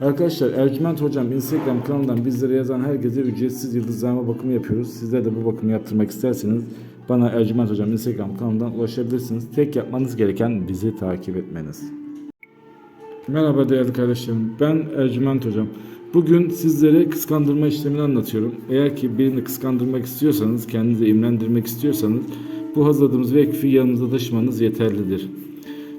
Arkadaşlar Ercüment Hocam Instagram kanalından bizlere yazan herkese ücretsiz yıldızlama bakımı yapıyoruz. Sizler de bu bakımı yaptırmak isterseniz bana Ercüment Hocam Instagram kanalından ulaşabilirsiniz. Tek yapmanız gereken bizi takip etmeniz. Merhaba değerli kardeşlerim. Ben Ercüment Hocam. Bugün sizlere kıskandırma işlemini anlatıyorum. Eğer ki birini kıskandırmak istiyorsanız, kendinizi imlendirmek istiyorsanız bu hazırladığımız vekfi yanınızda taşımanız yeterlidir.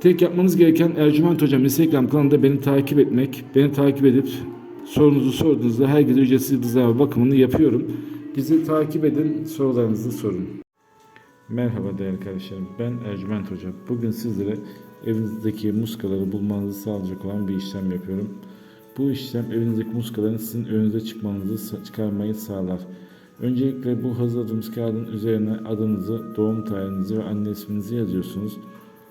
Tek yapmanız gereken Ercüment Hocam Instagram kanalında beni takip etmek. Beni takip edip sorunuzu sorduğunuzda herkese ücretsiz yıldızlama bakımını yapıyorum. Bizi takip edin, sorularınızı sorun. Merhaba değerli kardeşlerim. Ben Ercüment Hoca. Bugün sizlere evinizdeki muskaları bulmanızı sağlayacak olan bir işlem yapıyorum. Bu işlem evinizdeki muskaların sizin önünüze çıkmanızı çıkarmayı sağlar. Öncelikle bu hazırladığımız kağıdın üzerine adınızı, doğum tarihinizi ve anne isminizi yazıyorsunuz.